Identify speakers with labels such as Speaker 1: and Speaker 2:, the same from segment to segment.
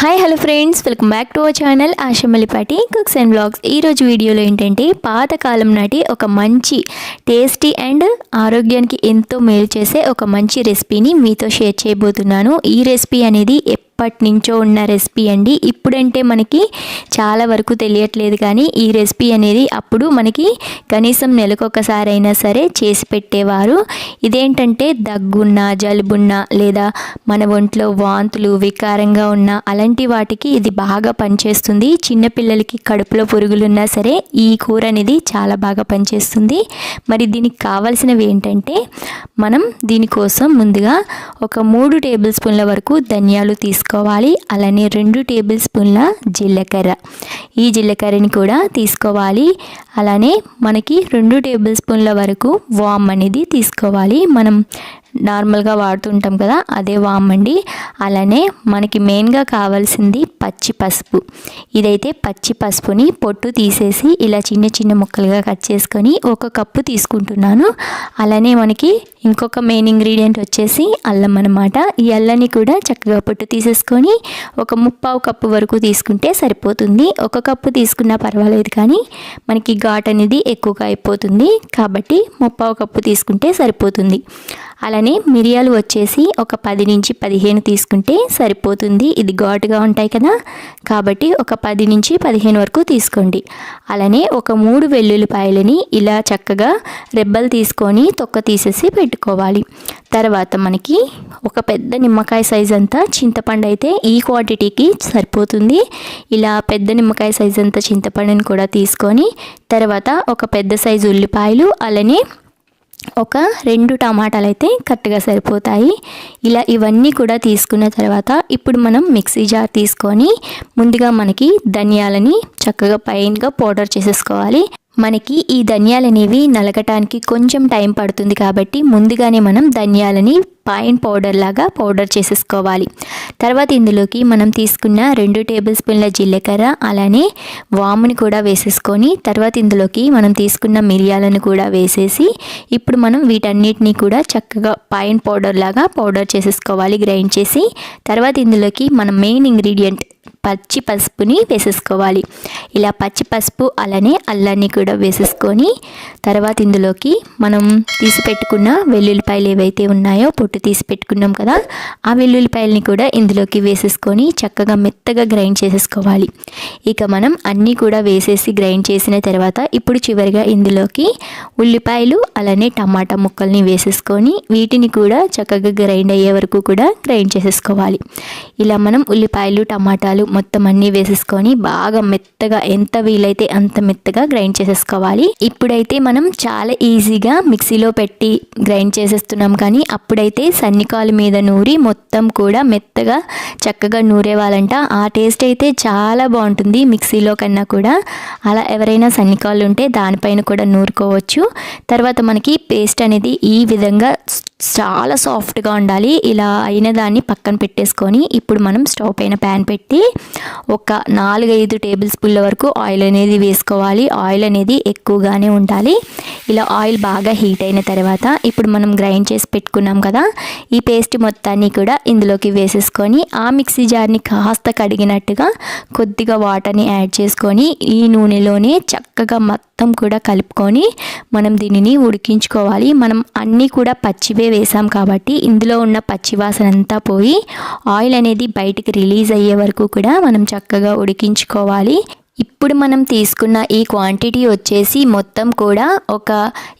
Speaker 1: Hi hello friends welcome back to our channel Ashamallipati cooks and blogs ఈరోజు వీడియోలో ఏంటంటే పాతకాలం నాటి ఒక మంచి టేస్టీ అండ్ ఆరోగ్యానికి ఎంతో మేలు చేసే ఒక మంచి రెసిపీని మీతో షేర్ చేయబోతున్నాను. ఈ రెసిపీ అనేది ఎప్పటి నుంచో ఉన్న రెసిపీ అండి. ఇప్పుడంటే మనకి చాలా వరకు తెలియట్లేదు కానీ ఈ రెసిపీ అనేది అప్పుడు మనకి కనీసం నెలకొకసారి అయినా సరే చేసి పెట్టేవారు. ఇదేంటంటే దగ్గున్న జలుబున్న లేదా మన ఒంట్లో వాంతులు వికారంగా ఉన్న అలాంటి వాటికి ఇది బాగా పనిచేస్తుంది. చిన్నపిల్లలకి కడుపులో పురుగులున్నా సరే ఈ కూర అనేది చాలా బాగా పనిచేస్తుంది. మరి దీనికి కావాల్సినవి ఏంటంటే మనం దీనికోసం ముందుగా ఒక మూడు టేబుల్ స్పూన్ల వరకు ధనియాలు తీసుకోవాలి. అలానే రెండు టేబుల్ స్పూన్ల జీలకర్ర. ఈ జీలకర్రని కూడా తీసుకోవాలి. అలానే మనకి రెండు టేబుల్ స్పూన్ల వరకు వామ్ అనేది తీసుకోవాలి. మనం నార్మల్గా వాడుతుంటాం కదా అదే వామ్ అండి. అలానే మనకి మెయిన్గా కావాల్సింది పచ్చి పసుపు. ఇదైతే పచ్చి పసుపుని పొట్టు తీసేసి ఇలా చిన్న చిన్న ముక్కలుగా కట్ చేసుకొని ఒక కప్పు తీసుకుంటున్నాను. అలానే మనకి ఇంకొక మెయిన్ ఇంగ్రీడియంట్ వచ్చేసి అల్లం అనమాట ఈ అల్లాన్ని కూడా చక్కగా పొట్టు తీసేసుకొని ఒక ముప్పావు కప్పు వరకు తీసుకుంటే సరిపోతుంది. ఒక కప్పు తీసుకున్నా పర్వాలేదు కానీ మనకి ఘాట్ అనేది ఎక్కువగా అయిపోతుంది. కాబట్టి ముప్పావు కప్పు తీసుకుంటే సరిపోతుంది. అలానే మిరియాలు వచ్చేసి ఒక పది నుంచి పదిహేను తీసుకుంటే సరిపోతుంది. ఇది ఘాటుగా ఉంటాయి కదా. కాబట్టి ఒక పది నుంచి పదిహేను వరకు తీసుకోండి. అలానే ఒక మూడు వెల్లుల్లిపాయలని ఇలా చక్కగా రెబ్బలు తీసుకొని తొక్క తీసేసి పెట్టుకోవాలి. తర్వాత మనకి ఒక పెద్ద నిమ్మకాయ సైజ్ అంతా చింతపండు అయితే ఈ క్వాంటిటీకి సరిపోతుంది. ఇలా పెద్ద నిమ్మకాయ సైజ్ అంతా చింతపండుని కూడా తీసుకొని తర్వాత ఒక పెద్ద సైజు ఉల్లిపాయలు అలానే ఒక రెండు టమాటాలు అయితే కరెక్ట్గా సరిపోతాయి. ఇలా ఇవన్నీ కూడా తీసుకున్న తర్వాత ఇప్పుడు మనం మిక్సీ జార్ తీసుకొని ముందుగా మనకి ధనియాలని చక్కగా పైన్గా పౌడర్ చేసేసుకోవాలి. మనకి ఈ ధనియాలు అనేవి నలగటానికి కొంచెం టైం పడుతుంది కాబట్టి ముందుగానే మనం ధనియాలని పైన్ పౌడర్ లాగా పౌడర్ చేసేసుకోవాలి. తర్వాత ఇందులోకి మనం తీసుకున్న రెండు టేబుల్ స్పూన్ల జీలకర్ర అలానే వాముని కూడా వేసేసుకొని తర్వాత ఇందులోకి మనం తీసుకున్న మిరియాలను కూడా వేసేసి ఇప్పుడు మనం వీటన్నిటిని కూడా చక్కగా పైన్ పౌడర్ లాగా పౌడర్ చేసేసుకోవాలి గ్రైండ్ చేసి. తర్వాత ఇందులోకి మన మెయిన్ ఇంగ్రీడియంట్ పచ్చి పసుపుని వేసేసుకోవాలి. ఇలా పచ్చి పసుపు అలానే అల్లాన్ని కూడా వేసేసుకొని తర్వాత ఇందులోకి మనం తీసి పెట్టుకున్న వెల్లుల్లిపాయలు ఏవైతే ఉన్నాయో పొట్టు తీసి పెట్టుకున్నాం కదా ఆ వెల్లుల్లిపాయలని కూడా ఇందులోకి వేసేసుకొని చక్కగా మెత్తగా గ్రైండ్ చేసేసుకోవాలి. ఇక మనం అన్నీ కూడా వేసేసి గ్రైండ్ చేసిన తర్వాత ఇప్పుడు చివరిగా ఇందులోకి ఉల్లిపాయలు అలానే టమాటా ముక్కల్ని వేసేసుకొని వీటిని కూడా చక్కగా గ్రైండ్ అయ్యే వరకు కూడా గ్రైండ్ చేసేసుకోవాలి. ఇలా మనం ఉల్లిపాయలు టమాటాలు మొత్తం అన్నీ వేసేసుకొని బాగా మెత్తగా ఎంత వీలైతే అంత మెత్తగా గ్రైండ్ చేసేసుకోవాలి. ఇప్పుడైతే మనం చాలా ఈజీగా మిక్సీలో పెట్టి గ్రైండ్ చేసేస్తున్నాం కానీ అప్పుడైతే సన్నికాలు మీద నూరి మొత్తం కూడా మెత్తగా చక్కగా నూరేవాలంట. ఆ టేస్ట్ అయితే చాలా బాగుంటుంది మిక్సీలో కన్నా కూడా. అలా ఎవరైనా సన్నికాలు ఉంటే దానిపైన కూడా నూరుకోవచ్చు. తర్వాత మనకి పేస్ట్ అనేది ఈ విధంగా చాలా సాఫ్ట్గా ఉండాలి. ఇలా అయిన దాన్ని పక్కన పెట్టేసుకొని ఇప్పుడు మనం స్టవ్ పైన ప్యాన్ పెట్టి ఒక నాలుగైదు టేబుల్ స్పూన్ల వరకు ఆయిల్ అనేది వేసుకోవాలి. ఆయిల్ అనేది ఎక్కువగానే ఉండాలి. ఇలా ఆయిల్ బాగా హీట్ అయిన తర్వాత ఇప్పుడు మనం గ్రైండ్ చేసి పెట్టుకున్నాం కదా ఈ పేస్ట్ మొత్తాన్ని కూడా ఇందులోకి వేసేసుకొని ఆ మిక్సీ జార్ని కాస్త కడిగినట్టుగా కొద్దిగా వాటర్ని యాడ్ చేసుకొని ఈ నూనెలోనే చక్కగా మొత్తం కూడా కలుపుకొని మనం దీనిని ఉడికించుకోవాలి. మనం అన్నీ కూడా పచ్చివే వేసాం కాబట్టి ఇందులో ఉన్న పచ్చివాసన అంతా పోయి ఆయిల్ అనేది బయటికి రిలీజ్ అయ్యే వరకు కూడా మనం చక్కగా ఉడికించుకోవాలి. ఇప్పుడు మనం తీసుకున్న ఈ క్వాంటిటీ వచ్చేసి మొత్తం కూడా ఒక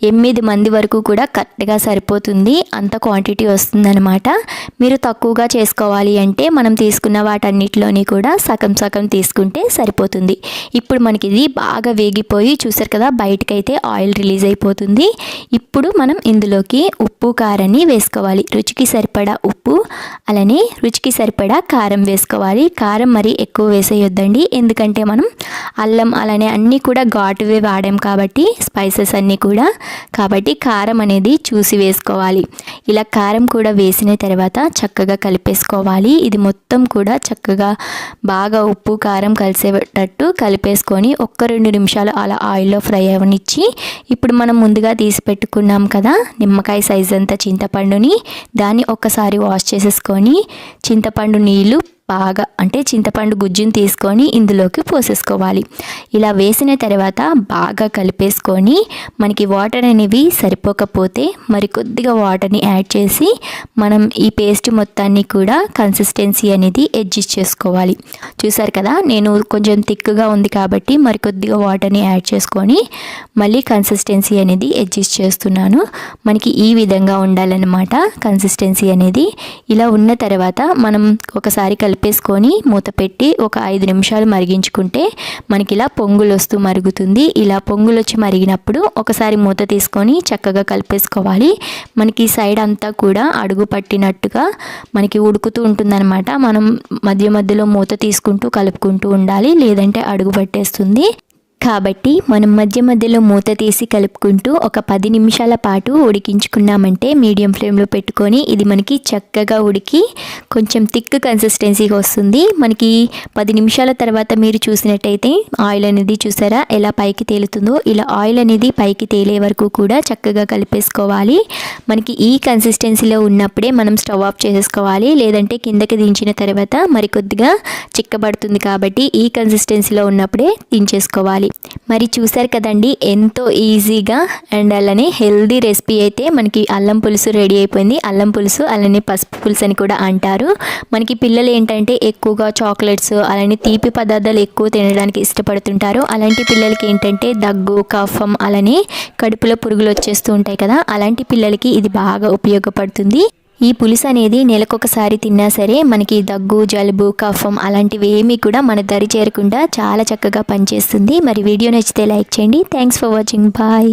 Speaker 1: ఎనిమిది మంది వరకు కూడా కరెక్ట్గా సరిపోతుంది. అంత క్వాంటిటీ వస్తుందన్నమాట. మీరు తక్కువగా చేసుకోవాలి అంటే మనం తీసుకున్న వాటన్నిటిలోని కూడా సగం సగం తీసుకుంటే సరిపోతుంది. ఇప్పుడు మనకి ఇది బాగా వేగిపోయి చూసారు కదా బయటకైతే ఆయిల్ రిలీజ్ అయిపోతుంది. ఇప్పుడు మనం ఇందులోకి ఉప్పు కారాన్ని వేసుకోవాలి. రుచికి సరిపడా ఉప్పు అలానే రుచికి సరిపడా కారం వేసుకోవాలి. కారం మరి ఎక్కువ వేసేయొద్దండి. ఎందుకంటే మనం అల్లం అలానే అన్నీ కూడా ఘాటువే వాడాం కాబట్టి స్పైసెస్ అన్నీ కూడా. కాబట్టి కారం అనేది చూసి వేసుకోవాలి. ఇలా కారం కూడా వేసిన తర్వాత చక్కగా కలిపేసుకోవాలి. ఇది మొత్తం కూడా చక్కగా బాగా ఉప్పు కారం కలిసేటట్టు కలిపేసుకొని ఒక్క రెండు నిమిషాలు అలా ఆయిల్లో ఫ్రై అవనిచ్చి ఇప్పుడు మనం ముందుగా తీసి పెట్టుకున్నాం కదా నిమ్మకాయ సైజ్ అంతా చింతపండుని దాన్ని ఒక్కసారి వాష్ చేసేసుకొని చింతపండు నీళ్ళు బాగా అంటే చింతపండు గుజ్జుని తీసుకొని ఇందులోకి పోసేసుకోవాలి. ఇలా వేసిన తర్వాత బాగా కలిపేసుకొని మనకి వాటర్ అనేవి సరిపోకపోతే మరి కొద్దిగా వాటర్ని యాడ్ చేసి మనం ఈ పేస్ట్ మొత్తాన్ని కూడా కన్సిస్టెన్సీ అనేది అడ్జస్ట్ చేసుకోవాలి. చూసారు కదా నేను కొంచెం థిక్గా ఉంది కాబట్టి మరి కొద్దిగా వాటర్ని యాడ్ చేసుకొని మళ్ళీ కన్సిస్టెన్సీ అనేది అడ్జస్ట్ చేస్తున్నాను. మనకి ఈ విధంగా ఉండాలన్నమాట కన్సిస్టెన్సీ అనేది. ఇలా ఉన్న తర్వాత మనం ఒకసారి కలిపి కలిపేసుకొని మూత పెట్టి ఒక ఐదు నిమిషాలు మరిగించుకుంటే మనకి ఇలా పొంగులు వస్తూ మరుగుతుంది. ఇలా పొంగులు వచ్చి మరిగినప్పుడు ఒకసారి మూత తీసుకొని చక్కగా కలిపేసుకోవాలి. మనకి సైడ్ అంతా కూడా అడుగు పట్టినట్టుగా మనకి ఉడుకుతూ ఉంటుందన్నమాట. మనం మధ్య మధ్యలో మూత తీసుకుంటూ కలుపుకుంటూ ఉండాలి. లేదంటే అడుగు పట్టేస్తుంది. కాబట్టి మనం మధ్య మధ్యలో మూత తీసి కలుపుకుంటూ ఒక పది నిమిషాల పాటు ఉడికించుకున్నామంటే మీడియం ఫ్లేమ్లో పెట్టుకొని ఇది మనకి చక్కగా ఉడికి కొంచెం థిక్ కన్సిస్టెన్సీగా వస్తుంది. మనకి పది నిమిషాల తర్వాత మీరు చూసినట్టయితే ఆయిల్ అనేది చూసారా ఎలా పైకి తేలుతుందో? ఇలా ఆయిల్ అనేది పైకి తేలే వరకు కూడా చక్కగా కలిపేసుకోవాలి. మనకి ఈ కన్సిస్టెన్సీలో ఉన్నప్పుడే మనం స్టవ్ ఆఫ్ చేసేసుకోవాలి. లేదంటే కిందకి దించిన తర్వాత మరి కొద్దిగా చిక్కబడుతుంది కాబట్టి ఈ కన్సిస్టెన్సీలో ఉన్నప్పుడే దించేసుకోవాలి. మరి చూసారు కదండి ఎంతో ఈజీగా అండ్ అలానే హెల్దీ రెసిపీ అయితే మనకి అల్లం పులుసు రెడీ అయిపోయింది. అల్లం పులుసు అలానే పసుపు పులుసు అని కూడా అంటారు. మనకి పిల్లలు ఏంటంటే ఎక్కువగా చాక్లెట్స్ అలానే తీపి పదార్థాలు ఎక్కువ తినడానికి ఇష్టపడుతుంటారు. అలాంటి పిల్లలకి ఏంటంటే దగ్గు కఫం అలానే కడుపులో పురుగులు వచ్చేస్తూ ఉంటాయి కదా అలాంటి పిల్లలకి ఇది బాగా ఉపయోగపడుతుంది. ఈ పులుసు అనేది నెలకొకసారి తిన్నా సరే మనకి దగ్గు జలుబు కఫం అలాంటివి ఏమీ కూడా మన దరి చేరకుండా చాలా చక్కగా పనిచేస్తుంది. మరి వీడియో నచ్చితే లైక్ చేయండి. Thanks for watching bye